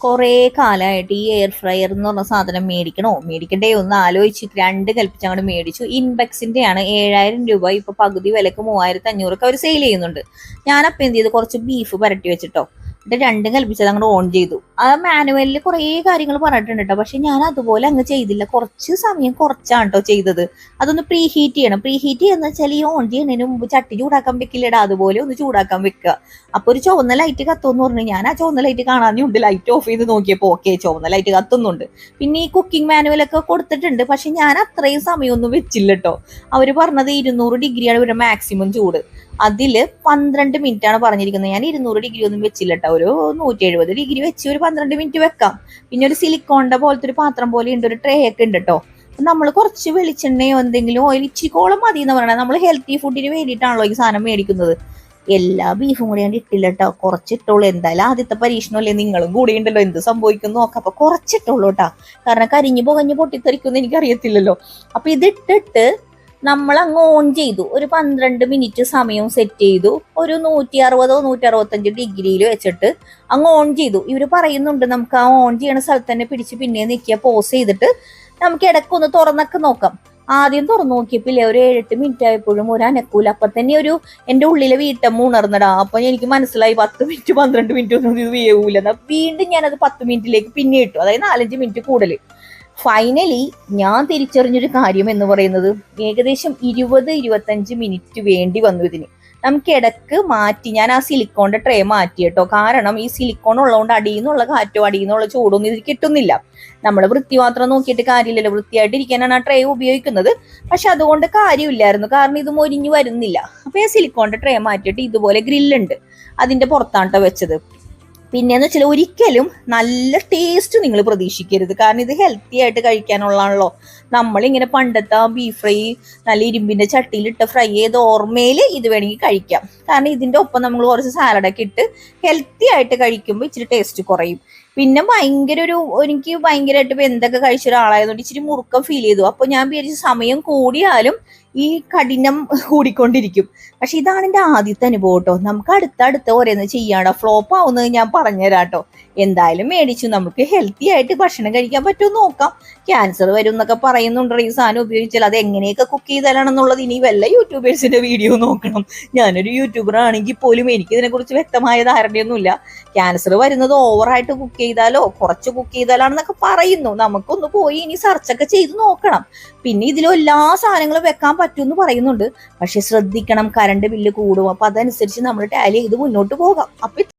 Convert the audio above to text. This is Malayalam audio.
കുറേ കാലമായിട്ട് ഈ എയർ ഫ്രയർ എന്ന് പറഞ്ഞ സാധനം മേടിക്കണോ? മേടിക്കണ്ടേ ഒന്ന് ആലോചിച്ച് രണ്ട് കൽപ്പിച്ച് അങ്ങോട്ട് മേടിച്ചു. ഇൻബെക്സിന്റെ ആണ് ഏഴായിരം രൂപ. ഇപ്പൊ പകുതി വിലക്ക് മൂവായിരത്തി അഞ്ഞൂറൊക്കെ അവർ സെയിൽ ചെയ്യുന്നുണ്ട്. ഞാൻ അപ്പം എന്ത് ചെയ്ത്? കുറച്ച് ബീഫ് പരട്ടി വെച്ചിട്ടോ. എന്നിട്ട് രണ്ടും കൽപ്പിച്ചത് അങ്ങോട്ട് ഓൺ ചെയ്തു. ആ മാനുവലിൽ കുറേ കാര്യങ്ങൾ പറഞ്ഞിട്ടുണ്ട് കേട്ടോ പക്ഷെ ഞാൻ അതുപോലെ അങ്ങ് ചെയ്തില്ല. കുറച്ച് സമയം കുറച്ചാണ് കേട്ടോ ചെയ്തത്. അതൊന്ന് പ്രീ ഹീറ്റ് ചെയ്യണം. പ്രീ ഹീറ്റ് ചെയ്യുന്ന വെച്ചാൽ ഈ ഓൺ ചെയ്യുന്നതിന് മുമ്പ് ചട്ടി ചൂടാക്കാൻ വെക്കില്ലടാ. അതുപോലെ ഒന്ന് ചൂടാക്കാൻ വെക്കുക. അപ്പൊ ഒരു ചുവന്ന ലൈറ്റ് കത്തുമെന്ന് പറഞ്ഞു. ഞാൻ ആ ചുവന്ന ലൈറ്റ് കാണാനുണ്ട് ലൈറ്റ് ഓഫ് ചെയ്ത് നോക്കിയപ്പോൾ ഓക്കെ ചുവന്ന ലൈറ്റ് കത്തുന്നുണ്ട്. പിന്നെ ഈ കുക്കിംഗ് മാനുവലൊക്കെ കൊടുത്തിട്ടുണ്ട്. പക്ഷെ ഞാൻ അത്രയും സമയമൊന്നും വെച്ചില്ല കേട്ടോ അവർ പറഞ്ഞത് ഇരുന്നൂറ് ഡിഗ്രിയാണ് ഇവരുടെ മാക്സിമം ചൂട്. അതിൽ പന്ത്രണ്ട് മിനിറ്റ് ആണ് പറഞ്ഞിരിക്കുന്നത്. ഞാൻ ഇരുന്നൂറ് ഡിഗ്രി ഒന്നും വെച്ചില്ല കേട്ടോ ഒരു നൂറ്റി എഴുപത് ഡിഗ്രി വെച്ച് ഒരു പന്ത്രണ്ട് മിനിറ്റ് വെക്കാം. പിന്നെ ഒരു സിലിക്കോണിന്റെ പോലത്തെ ഒരു പാത്രം പോലെ ഉണ്ട് ഒരു ട്രേ ഒക്കെ ഉണ്ട് കേട്ടോ നമ്മൾ കുറച്ച് വെളിച്ചെണ്ണയോ എന്തെങ്കിലും ഓയിൽ ഇച്ചിരി കോളം മതി എന്ന് പറയണത് നമ്മൾ ഹെൽത്തി ഫുഡിന് വേണ്ടിയിട്ടാണല്ലോ ഈ സാധനം മേടിക്കുന്നത്. എല്ലാ ബീഫും കൂടി ഞാൻ ഇട്ടില്ല കേട്ടോ കുറച്ചിട്ടുള്ളൂ എന്തായാലും ആദ്യത്തെ പരീക്ഷണമല്ലേ നിങ്ങളും കൂടെ ഉണ്ടല്ലോ. എന്ത് സംഭവിക്കും നോക്കാം. അപ്പൊ കുറച്ചിട്ടുള്ളൂ കേട്ടോ കാരണം കരിഞ്ഞു പുകഞ്ഞ് പൊട്ടിത്തെറിക്കുമെന്ന് എനിക്കറിയത്തില്ലല്ലോ. അപ്പൊ ഇതിട്ടിട്ട് നമ്മൾ അങ്ങ് ഓൺ ചെയ്തു. ഒരു പന്ത്രണ്ട് മിനിറ്റ് സമയവും സെറ്റ് ചെയ്തു. ഒരു നൂറ്റി അറുപതോ നൂറ്റി അറുപത്തഞ്ച് ഡിഗ്രിയിൽ വെച്ചിട്ട് അങ്ങ് ഓൺ ചെയ്തു. ഇവർ പറയുന്നുണ്ട് നമുക്ക് ആ ഓൺ ചെയ്യണ സ്ഥലത്ത് തന്നെ പിടിച്ച് പിന്നെ നിൽക്കുക പോസ് ചെയ്തിട്ട് നമുക്ക് ഇടയ്ക്കൊന്ന് തുറന്നൊക്കെ നോക്കാം. ആദ്യം തുറന്നു നോക്കിയപ്പില്ലേ ഒരു ഏഴെട്ട് മിനിറ്റ് ആയപ്പോഴും ഒരു അനക്കൂല. അപ്പൊ തന്നെ ഒരു എന്റെ ഉള്ളിലെ വീട്ടമ്മ ഉണർന്നടാ. അപ്പൊ എനിക്ക് മനസ്സിലായി പത്ത് മിനിറ്റ് പന്ത്രണ്ട് മിനിറ്റ് ഒന്നും ഇത് വേവൂല. വീണ്ടും ഞാനത് പത്ത് മിനിറ്റിലേക്ക് പിന്നെ ഇട്ടു. അതായത് നാലഞ്ച് മിനിറ്റ് കൂടുതൽ ഫൈനലി ഞാൻ തിരിച്ചറിഞ്ഞൊരു കാര്യം എന്ന് പറയുന്നത് ഏകദേശം ഇരുപത് ഇരുപത്തഞ്ച് മിനിറ്റ് വേണ്ടി വന്നു ഇതിന്. നമുക്ക് ഇടയ്ക്ക് മാറ്റി ഞാൻ ആ സിലിക്കോണിന്റെ ട്രേ മാറ്റി കേട്ടോ. കാരണം ഈ സിലിക്കോൺ ഉള്ളതുകൊണ്ട് അടിയിൽ നിന്നുള്ള കാറ്റോ അടിയിൽ നിന്നുള്ള ചൂടൊന്നും ഇതിൽ കിട്ടുന്നില്ല. നമ്മൾ വൃത്തി മാത്രം നോക്കിയിട്ട് കാര്യമില്ലല്ലോ. വൃത്തിയായിട്ട് ഇരിക്കാനാണ് ആ ട്രേ ഉപയോഗിക്കുന്നത്. പക്ഷെ അതുകൊണ്ട് കാര്യമില്ലായിരുന്നു. കാരണം ഇത് മൊരിഞ്ഞു വരുന്നില്ല. അപ്പൊ ഈ സിലിക്കോണിന്റെ ട്രേ മാറ്റിയിട്ട് ഇതുപോലെ ഗ്രില്ലുണ്ട് അതിന്റെ പുറത്താണ് വെച്ചത്. പിന്നെന്ന് വെച്ചാൽ ഒരിക്കലും നല്ല ടേസ്റ്റ് നിങ്ങൾ പ്രതീക്ഷിക്കരുത്. കാരണം ഇത് ഹെൽത്തി ആയിട്ട് കഴിക്കാനുള്ളതാണല്ലോ. നമ്മളിങ്ങനെ പണ്ടത്തെ ബീഫ് ഫ്രൈ നല്ല ഇരുമ്പിന്റെ ചട്ടിയിലിട്ട് ഫ്രൈ ചെയ്ത് ഓർമ്മയിൽ ഇത് വേണമെങ്കിൽ കഴിക്കാം. കാരണം ഇതിന്റെ ഒപ്പം നമ്മൾ കുറച്ച് സാലഡൊക്കെ ഇട്ട് ഹെൽത്തി ആയിട്ട് കഴിക്കുമ്പോൾ ഇച്ചിരി ടേസ്റ്റ് കുറയും. പിന്നെ ഭയങ്കര ഒരു എനിക്ക് ഭയങ്കരമായിട്ട് എന്തൊക്കെ കഴിച്ച ഒരാളായതുകൊണ്ട് ഇച്ചിരി മുറുക്കം ഫീൽ ചെയ്തു. അപ്പൊ ഞാൻ വിചാരിച്ച സമയം കൂടിയാലും ഈ കഠിനം കൂടിക്കൊണ്ടിരിക്കും. പക്ഷെ ഇതാണ് എന്റെ ആദ്യത്തെ അനുഭവം കേട്ടോ. നമുക്ക് അടുത്തടുത്ത് ഓരോന്ന് ചെയ്യാണോ? ഫ്ലോപ്പ് ആവുന്നത് ഞാൻ പറഞ്ഞുതരാം കേട്ടോ എന്തായാലും മേടിച്ചു. നമുക്ക് ഹെൽത്തി ആയിട്ട് ഭക്ഷണം കഴിക്കാൻ പറ്റുമോ നോക്കാം. ക്യാൻസർ വരും എന്നൊക്കെ പറയുന്നുണ്ടോ ഈ സാധനം ഉപയോഗിച്ചാൽ. അത് എങ്ങനെയൊക്കെ കുക്ക് ചെയ്താലാണെന്നുള്ളത് ഇനി വല്ല യൂട്യൂബേഴ്സിന്റെ വീഡിയോ നോക്കണം. ഞാനൊരു യൂട്യൂബർ ആണെങ്കിൽ പോലും എനിക്ക് ഇതിനെക്കുറിച്ച് വ്യക്തമായ ധാരണയൊന്നുമില്ല. ക്യാൻസർ വരുന്നത് ഓവറായിട്ട് കുക്ക് ചെയ്താലോ? കുറച്ച് കുക്ക് ചെയ്താലാണെന്നൊക്കെ പറയുന്നു. നമുക്കൊന്ന് പോയി ഇനി സെർച്ചൊക്കെ ചെയ്ത് നോക്കണം. പിന്നെ ഇതിലും എല്ലാ സാധനങ്ങളും വെക്കാൻ പറ്റുമെന്ന് പറയുന്നുണ്ട്. പക്ഷെ ശ്രദ്ധിക്കണം കറണ്ട് ബില്ല് കൂടും. അപ്പൊ അതനുസരിച്ച് നമ്മൾ ടാലി ചെയ്ത് മുന്നോട്ട് പോകാം. അപ്പൊ